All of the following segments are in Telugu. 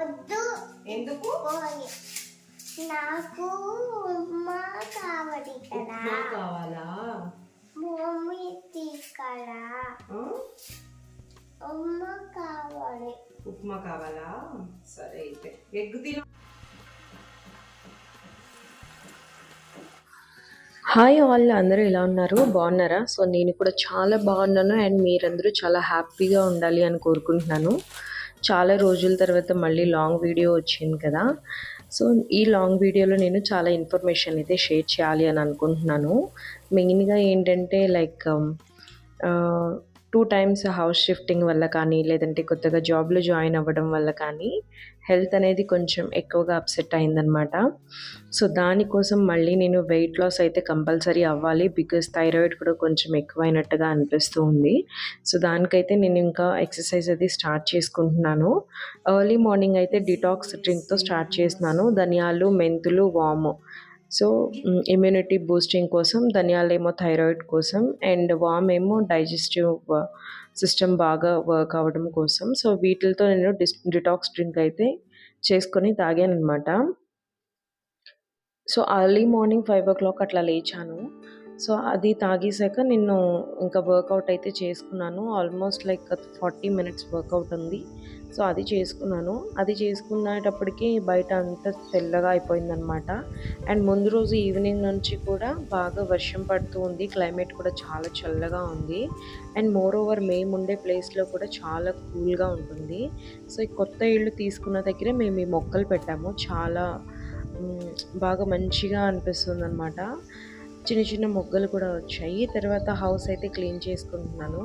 వద్దు. ఎందుకు. నాకు ఉప్మా కావాలి కదా. కావాలా? భూమి తీసుకోరా? ఉప్మా కావాలి. ఉప్మా కావాలా? సరే అయితే. ఎగ్ తిన. హాయ్ ఆల్ అందరూ ఎలా ఉన్నారు? బాగున్నారా? సో నేను కూడా చాలా బాగున్నాను అండ్ మీరందరూ చాలా హ్యాపీగా ఉండాలి అని కోరుకుంటున్నాను. చాలా రోజుల తర్వాత మళ్ళీ లాంగ్ వీడియో వచ్చింది కదా. సో ఈ లాంగ్ వీడియోలో నేను చాలా ఇన్ఫర్మేషన్ అయితే షేర్ చేయాలి అని అనుకుంటున్నాను. మెయిన్గా ఏంటంటే like two times house shifting వల్ల కానీ లేదంటే కొత్తగా జాబ్లో జాయిన్ అవ్వడం వల్ల కానీ హెల్త్ అనేది కొంచెం ఎక్కువగా అప్సెట్ అయిందనమాట సో దానికోసం మళ్ళీ నేను వెయిట్ లాస్ అయితే కంపల్సరీ అవ్వాలి. బికాస్ థైరాయిడ్ కూడా కొంచెం ఎక్కువైనట్టుగా అనిపిస్తూ ఉంది. సో దానికైతే నేను ఇంకా ఎక్సర్సైజ్ అది స్టార్ట్ చేసుకుంటున్నాను. ఎర్లీ మార్నింగ్ అయితే డిటాక్స్ డ్రింక్తో స్టార్ట్ చేస్తున్నాను. ధనియాలు మెంతులు వాము. సో ఇమ్యూనిటీ బూస్టింగ్ కోసం ధనియాలు ఏమో థైరాయిడ్ కోసం అండ్ వామ్ ఏమో డైజెస్టివ్ సిస్టమ్ బాగా వర్క్ అవ్వడం కోసం. సో వీటితో నేను డిస్ డిటాక్స్ డ్రింక్ అయితే చేసుకొని తాగాను అనమాట so early morning five o'clock అట్లా లేచాను. సో అది తాగేసాక నేను ఇంకా వర్కౌట్ అయితే చేసుకున్నాను. Almost like forty minutes workout ఉంది. సో అది చేసుకున్నాను. అది చేసుకునేటప్పటికి బయట అంతా తెల్లగా అయిపోయిందనమాట అండ్ ముందు రోజు ఈవినింగ్ నుంచి కూడా బాగా వర్షం పడుతూ ఉంది. క్లైమేట్ కూడా చాలా చల్లగా ఉంది. అండ్ మోర్ ఓవర్ మేము ఉండే ప్లేస్లో కూడా చాలా కూల్గా ఉంటుంది. సో ఈ కొత్త ఇల్లు తీసుకున్న దగ్గరే మేము ఈ మొక్కలు పెట్టాము. చాలా బాగా మంచిగా అనిపిస్తుంది అనమాట చిన్న చిన్న మొగ్గలు కూడా వచ్చాయి. తర్వాత హౌస్ అయితే క్లీన్ చేసుకుంటున్నాను.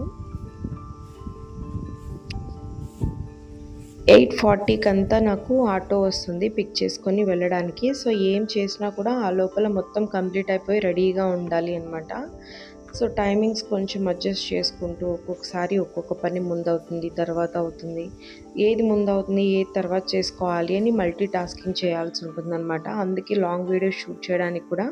ఎయిట్ ఫార్టీకి అంతా నాకు ఆటో వస్తుంది పిక్ చేసుకొని వెళ్ళడానికి. సో ఏం చేసినా కూడా ఆ లోపల మొత్తం కంప్లీట్ అయిపోయి రెడీగా ఉండాలి అనమాట సో టైమింగ్స్ కొంచెం అడ్జస్ట్ చేసుకుంటూ ఒక్కొక్కసారి ఒక్కొక్క పని ముందవుతుంది తర్వాత అవుతుంది. ఏది ముందవుతుంది ఏది తర్వాత చేసుకోవాలి అని మల్టీ టాస్కింగ్ చేయాల్సి ఉంటుంది అనమాట అందుకే లాంగ్ వీడియో షూట్ చేయడానికి కూడా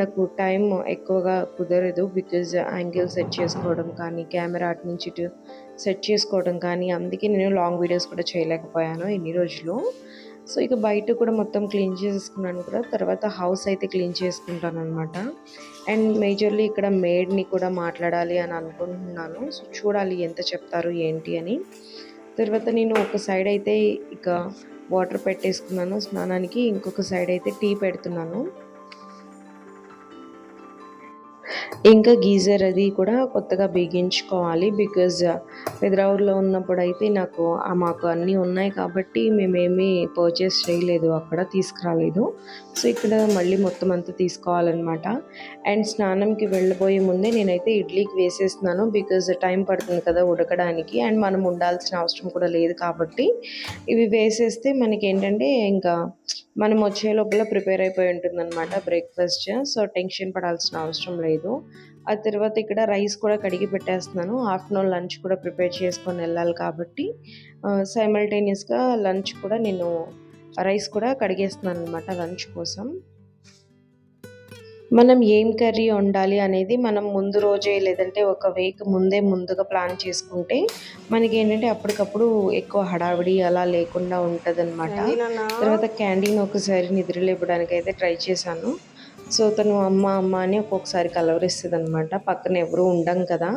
నాకు టైం ఎక్కువగా కుదరదు. బికాజ్ యాంగిల్ సెట్ చేసుకోవడం కానీ కెమెరా అటు నుంచి ఇటు సెట్ చేసుకోవడం కానీ అందుకే నేను లాంగ్ వీడియోస్ కూడా చేయలేకపోయాను ఎన్ని రోజులు. సో ఇక బయట కూడా మొత్తం క్లీన్ చేసుకున్నాను కూడా. తర్వాత హౌస్ అయితే క్లీన్ చేసుకుంటాను అనమాట అండ్ మేజర్లీ ఇక్కడ మేడ్ని కూడా మాట్లాడాలి అని అనుకుంటున్నాను. సో చూడాలి ఎంత చెప్తారు ఏంటి అని. తర్వాత నేను ఒక సైడ్ అయితే ఇక వాటర్ పెట్టేసుకున్నాను. స్నానానికి ఇంకొక సైడ్ అయితే టీ పెడుతున్నాను. ఇంకా గీజర్ అది కూడా కొత్తగా బిగించుకోవాలి బికాజ్ uh, హైదరాబాద్లో ఉన్నప్పుడు అయితే నాకు మాకు అన్నీ ఉన్నాయి కాబట్టి మేమేమీ పర్చేస్ చేయలేదు అక్కడ తీసుకురాలేదు. సో ఇక్కడ మళ్ళీ మొత్తం అంతా తీసుకోవాలన్నమాట. అండ్ స్నానంకి వెళ్ళబోయే ముందే నేనైతే ఇడ్లీకి వేసేస్తున్నాను బికాజ్ టైం పడుతుంది కదా ఉడకడానికి అండ్ మనం ఉండాల్సిన అవసరం కూడా లేదు కాబట్టి. ఇవి వేసేస్తే మనకి ఏంటంటే ఇంకా మనం వచ్చే లోపల ప్రిపేర్ అయిపోయి ఉంటుందన్నమాట బ్రేక్ఫాస్ట్ సో టెన్షన్ పడాల్సిన అవసరం లేదు. ఆ తర్వాత ఇక్కడ రైస్ కూడా కడిగి పెట్టేస్తున్నాను. ఆఫ్టర్నూన్ లంచ్ కూడా ప్రిపేర్ చేసుకొని వెళ్ళాలి కాబట్టి సైమల్టేనియస్గా లంచ్ కూడా నేను రైస్ కూడా కడిగేస్తున్నాను అనమాట లంచ్ కోసం. మనం ఏం కర్రీ వండాలి అనేది మనం ముందు రోజే లేదంటే ఒక వీక్ ముందే ముందుగా ప్లాన్ చేసుకుంటే మనకి ఏంటంటే అప్పటికప్పుడు ఎక్కువ హడావిడి అలా లేకుండా ఉంటుంది తర్వాత క్యాండీని ఒకసారి నిద్రలేపడానికి అయితే ట్రై చేశాను. సో తను అమ్మ అమ్మ అని ఒక్కొక్కసారి కలవరిస్తుంది అనమాట పక్కన ఎవరు ఉండం కదా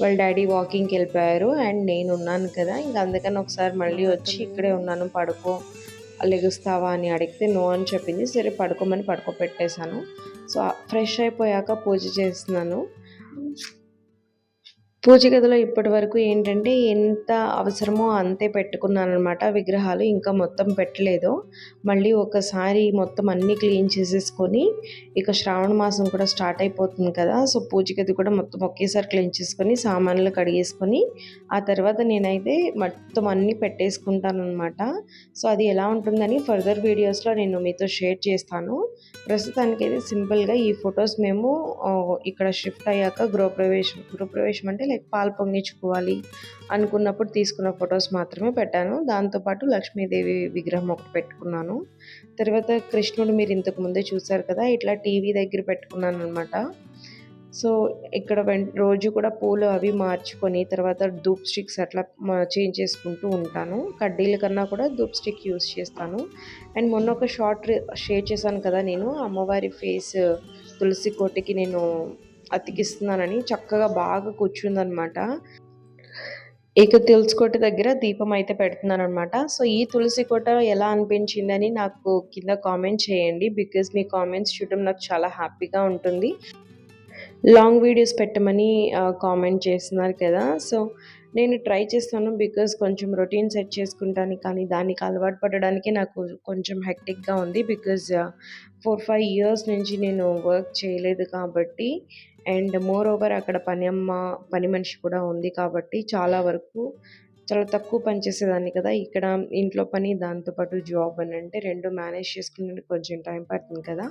వాళ్ళ డాడీ వాకింగ్కి వెళ్ళిపోయారు అండ్ నేను ఉన్నాను కదా. ఇంకా అందుకని ఒకసారి మళ్ళీ వచ్చి ఇక్కడే ఉన్నాను పడుకో లెగుస్తావా అని అడిగితే నో అని చెప్పింది. సరే పడుకోమని పడుకోబెట్టేశాను. సో ఫ్రెష్ అయిపోయాక పూజ చేస్తున్నాను. పూజ గదిలో ఇప్పటి వరకు ఏంటంటే ఎంత అవసరమో అంతే పెట్టుకున్నాను అనమాట విగ్రహాలు ఇంకా మొత్తం పెట్టలేదు. మళ్ళీ ఒకసారి మొత్తం అన్నీ క్లీన్ చేసేసుకొని ఇక శ్రావణ మాసం కూడా స్టార్ట్ అయిపోతుంది కదా. సో పూజ గది కూడా మొత్తం ఒకేసారి క్లీన్ చేసుకొని సామాన్లు కడిగేసుకొని ఆ తర్వాత నేనైతే మొత్తం అన్నీ పెట్టేసుకుంటాను అనమాట సో అది ఎలా ఉంటుందని ఫర్దర్ వీడియోస్లో నేను మీతో షేర్ చేస్తాను. ప్రస్తుతానికి అయితే సింపుల్గా ఈ ఫొటోస్ మేము ఇక్కడ షిఫ్ట్ అయ్యాక గృహప్రవేశం గృహప్రవేశం అంటే లైక్ పాలు పొంగించుకోవాలి అనుకున్నప్పుడు తీసుకున్న ఫొటోస్ మాత్రమే పెట్టాను. దాంతోపాటు లక్ష్మీదేవి విగ్రహం ఒకటి పెట్టుకున్నాను. తర్వాత కృష్ణుడు మీరు ఇంతకు ముందే చూసారు కదా ఇట్లా టీవీ దగ్గర పెట్టుకున్నాను అనమాట సో ఇక్కడ వెం రోజు కూడా పూలు అవి మార్చుకొని తర్వాత ధూప్ స్టిక్స్ అట్లా చేంజ్ చేసుకుంటూ ఉంటాను. కడ్డీల కన్నా కూడా ధూప్ స్టిక్ యూస్ చేస్తాను. అండ్ మొన్న ఒక షార్ట్ షేర్ చేశాను కదా నేను అమ్మవారి ఫేస్ తులసి కోటికి నేను అతికిస్తున్నానని చక్కగా బాగా కూర్చుందనమాట. ఇక తులసి కోట దగ్గర దీపం అయితే పెడుతున్నాను అనమాట సో ఈ తులసి కోట ఎలా అనిపించిందని నాకు కింద కామెంట్ చేయండి. బికాజ్ మీ కామెంట్స్ చూడడం నాకు చాలా హ్యాపీగా ఉంటుంది. లాంగ్ వీడియోస్ పెట్టమని కామెంట్ చేస్తున్నారు కదా. సో నేను ట్రై చేస్తాను బికాజ్ కొంచెం రొటీన్ సెట్ చేసుకుంటాను కానీ దానికి అలవాటు పడడానికి నాకు కొంచెం హెక్టిక్గా ఉంది బికాజ్ ఫోర్ ఫైవ్ ఇయర్స్ నుంచి నేను వర్క్ చేయలేదు కాబట్టి అండ్ మోర్ ఓవర్ అక్కడ పని అమ్మ పని మనిషి కూడా ఉంది కాబట్టి చాలా వరకు చాలా తక్కువ పని చేసేదాన్ని కదా! ఇక్కడ ఇంట్లో పని దాంతోపాటు జాబ్ అని అంటే రెండు మేనేజ్ చేసుకునే కొంచెం టైం పడుతుంది కదా!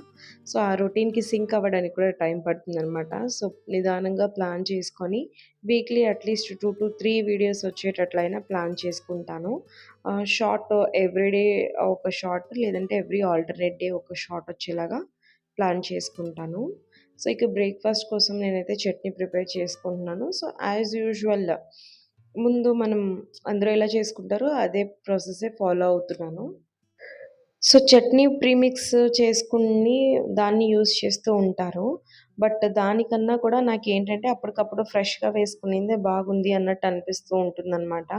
సో ఆ రొటీన్కి సింక్ అవ్వడానికి కూడా టైం పడుతుంది అనమాట సో నిదానంగా ప్లాన్ చేసుకొని weekly at least two to three videos వచ్చేటట్లయినా plan చేసుకుంటాను. షార్ట్ ఎవ్రీడే ఒక షార్ట్ లేదంటే ఎవ్రీ ఆల్టర్నేట్ డే ఒక షార్ట్ వచ్చేలాగా ప్లాన్ చేసుకుంటాను. సో ఇక బ్రేక్ఫాస్ట్ కోసం నేనైతే చట్నీ ప్రిపేర్ చేసుకుంటున్నాను. సో యాజ్ యూజువల్ ముందు మనం అందరూ ఎలా చేసుకుంటారో అదే ప్రాసెసే ఫాలో అవుతున్నాను. సో చట్నీ ప్రీమిక్స్ చేసుకుని దాన్ని యూస్ చేస్తూ ఉంటారు. బట్ దానికన్నా కూడా నాకు ఏంటంటే అప్పటికప్పుడు ఫ్రెష్గా వేసుకునిందే బాగుంది అన్నట్టు అనిపిస్తూ ఉంటుందన్నమాట.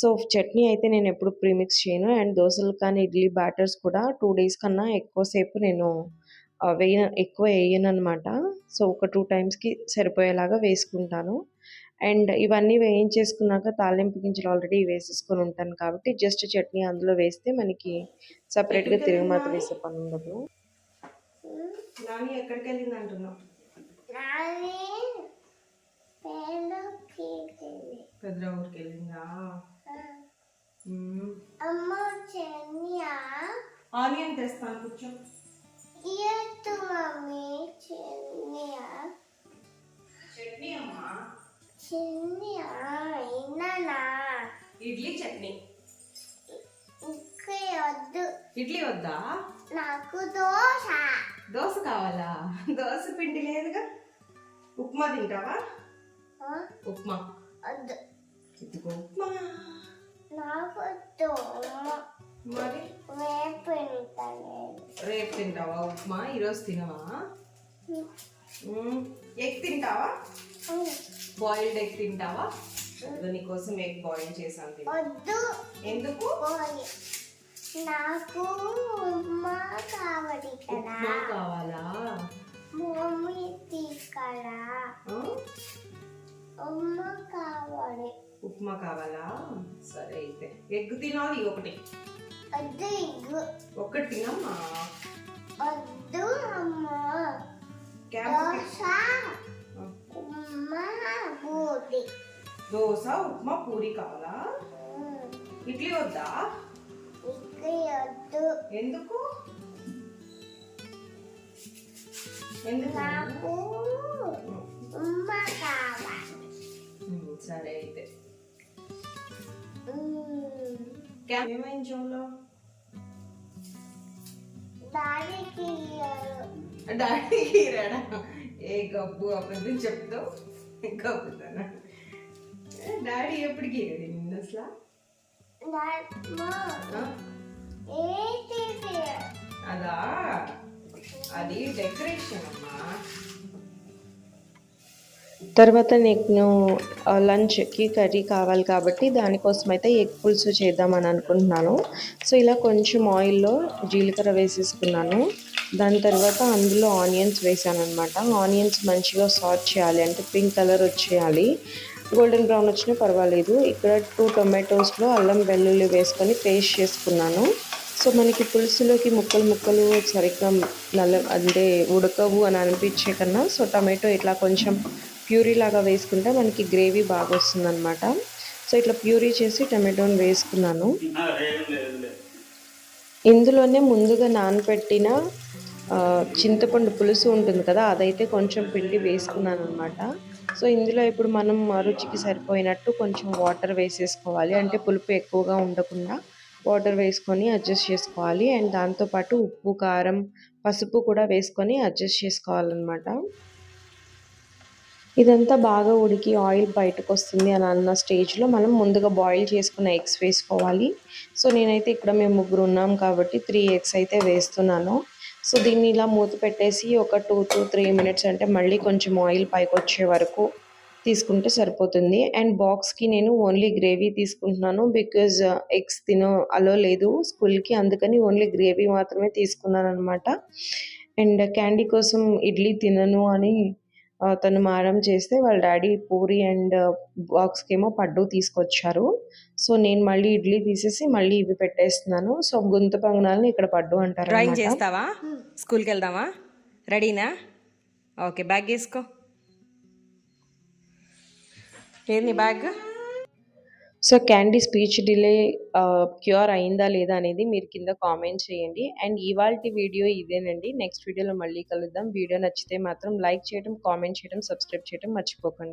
సో చట్నీ అయితే నేను ఎప్పుడు ప్రీమిక్స్ చేయను. అండ్ దోశలు కానీ ఇడ్లీ బ్యాటర్స్ కూడా టూ డేస్ కన్నా ఎక్కువసేపు నేను వేయ ఎక్కువ వేయను అనమాట సో ఒక టూ టైమ్స్కి సరిపోయేలాగా వేసుకుంటాను. అండ్ ఇవన్నీ వేయించేసుకున్నాక తాలింపు గింజలు ఆల్రెడీ వేసేసుకొని ఉంటాను కాబట్టి జస్ట్ చట్నీ అందులో వేస్తే మనకి సపరేట్గా తిరుగుమాత వేసే పని ఉండదు. నాని ఎక్కడికి వెళ్ళింది అంటున్నావు. పెద్ద ఊరికి వెళ్ళిందా ఆనియన్ తెస్తాను కూర్చో. చట్నీ అమ్మా? ఇడ్లీ చట్నీ. వద్దు. ఇడ్లీ వద్దా? నాకు దోశ. దోశ కావాలా? దోశ పిండి లేదుగా. ఉప్మా తింటావా? ఉప్మా. వద్దు. ఇదిగో ఉప్మా? నాకు వద్దు మరి? తింటాను రేపు తింటావా? ఉప్మా? ఈరోజు తినవా. ఎగ్ తింటావా? బాయిల్డ్ ఎగ్ తింటావా? నీకోసం ఎగ్ బాయిల్ చేసాను వద్దు. ఎందుకు? నాకు ఉప్మా కావాలి కదా. కావాలా? మమ్మీ తీసుకురా? ఉప్మా కావాలి. ఉప్మా కావాలా? సరే అయితే. ఎగ్ తినాలి ఒకటి. వద్దు ఇగ్గు ఒకటి తినమ్మా. వద్దు అమ్మా. దోశ. ఉప్మా దోశ ఉప్మా పూరి కావాలా? ఇడ్లీ వద్దా? ఎందుకు? ఎందుకు? నాకు ఉప్మా కావాలి. ఉమ్, సరే అయితే. ఏమైంది జోలో? దానికి డాడీకి రాడా ఏ గబ్బు అబద్ధం చెప్తావు? గబ్బుతానా? డాడీ ఎప్పటికి నిన్న అసలు? అదా? అది డెకరేషన్ అమ్మా. తర్వాత నేను లంచ్కి కర్రీ కావాలి కాబట్టి దానికోసం అయితే ఎగ్ పులుసు చేద్దామని అనుకుంటున్నాను. సో ఇలా కొంచెం ఆయిల్లో జీలకర్ర వేసేసుకున్నాను. దాని తర్వాత అందులో ఆనియన్స్ వేసాను అనమాట ఆనియన్స్ మంచిగా సాట్ చేయాలి. అంటే పింక్ కలర్ వచ్చేయాలి. గోల్డెన్ బ్రౌన్ వచ్చినా పర్వాలేదు. ఇక్కడ టూ టొమాటోస్లో అల్లం వెల్లుల్లి వేసుకొని పేస్ట్ చేసుకున్నాను. సో మనకి పులుసులోకి ముక్కలు ముక్కలు సరిగ్గా నల్ల అంటే ఉడకవు అని అనిపించే కన్నా సో టమాటో ఇట్లా కొంచెం ప్యూరీ లాగా వేసుకుంటే మనకి గ్రేవీ బాగా వస్తుందన్నమాట. సో ఇట్లా ప్యూరీ చేసి టమాటోని వేసుకున్నాను. ఇందులోనే ముందుగా నానబెట్టిన ఆ, చింతపండు పులుసు ఉంటుంది కదా అదైతే కొంచెం పిండి వేసుకున్నాను అనమాట సో ఇందులో ఇప్పుడు మనం ఆ రుచికి సరిపోయినట్టు కొంచెం వాటర్ వేసేసుకోవాలి. అంటే పులుపు ఎక్కువగా ఉండకుండా వాటర్ వేసుకొని అడ్జస్ట్ చేసుకోవాలి. అండ్ దాంతోపాటు ఉప్పు కారం పసుపు కూడా వేసుకొని అడ్జస్ట్ చేసుకోవాలన్నమాట. ఇదంతా బాగా ఉడికి ఆయిల్ బయటకు వస్తుంది అని అన్న స్టేజ్లో మనం ముందుగా బాయిల్ చేసుకున్న ఎగ్స్ వేసుకోవాలి. సో నేనైతే ఇక్కడ మేము ముగ్గురు ఉన్నాం కాబట్టి త్రీ ఎగ్స్ అయితే వేస్తున్నాను. సో దీన్ని ఇలా మూత పెట్టేసి ఒక టూ టు త్రీ మినిట్స్ అంటే మళ్ళీ కొంచెం ఆయిల్ పైకి వచ్చే వరకు తీసుకుంటే సరిపోతుంది. అండ్ బాక్స్కి నేను ఓన్లీ గ్రేవీ తీసుకుంటున్నాను బికాజ్ uh, ఎగ్స్ తిన అలో లేదు స్కూల్కి అందుకని ఓన్లీ గ్రేవీ మాత్రమే తీసుకున్నాను అనమాట అండ్ క్యాండీ కోసం ఇడ్లీ తినను అని uh, తను మారం చేస్తే వాళ్ళ డాడీ పూరి అండ్ uh, బాక్స్కి ఏమో పడ్డు తీసుకొచ్చారు. సో నేను మళ్ళీ ఇడ్లీ తీసేసి మళ్ళీ ఇవి పెట్టేస్తున్నాను. సో గుంత పొంగనాలని ఇక్కడ పడ్డు అంటారు డ్రాయింగ్. చేస్తావా? స్కూల్కి వెళ్దామా రెడీనా ఓకే బ్యాగ్ వేసుకో ఏంది bag so candy speech delay cure అయిందా లేదా అనేది మీరు కింద కామెంట్ చేయండి. అండ్ ఇవాళ వీడియో ఇదేనండి. నెక్స్ట్ వీడియోలో మళ్ళీ కలుద్దాం. వీడియో నచ్చితే మాత్రం లైక్ చేయడం కామెంట్ చేయడం సబ్స్క్రైబ్ చేయడం మర్చిపోకండి.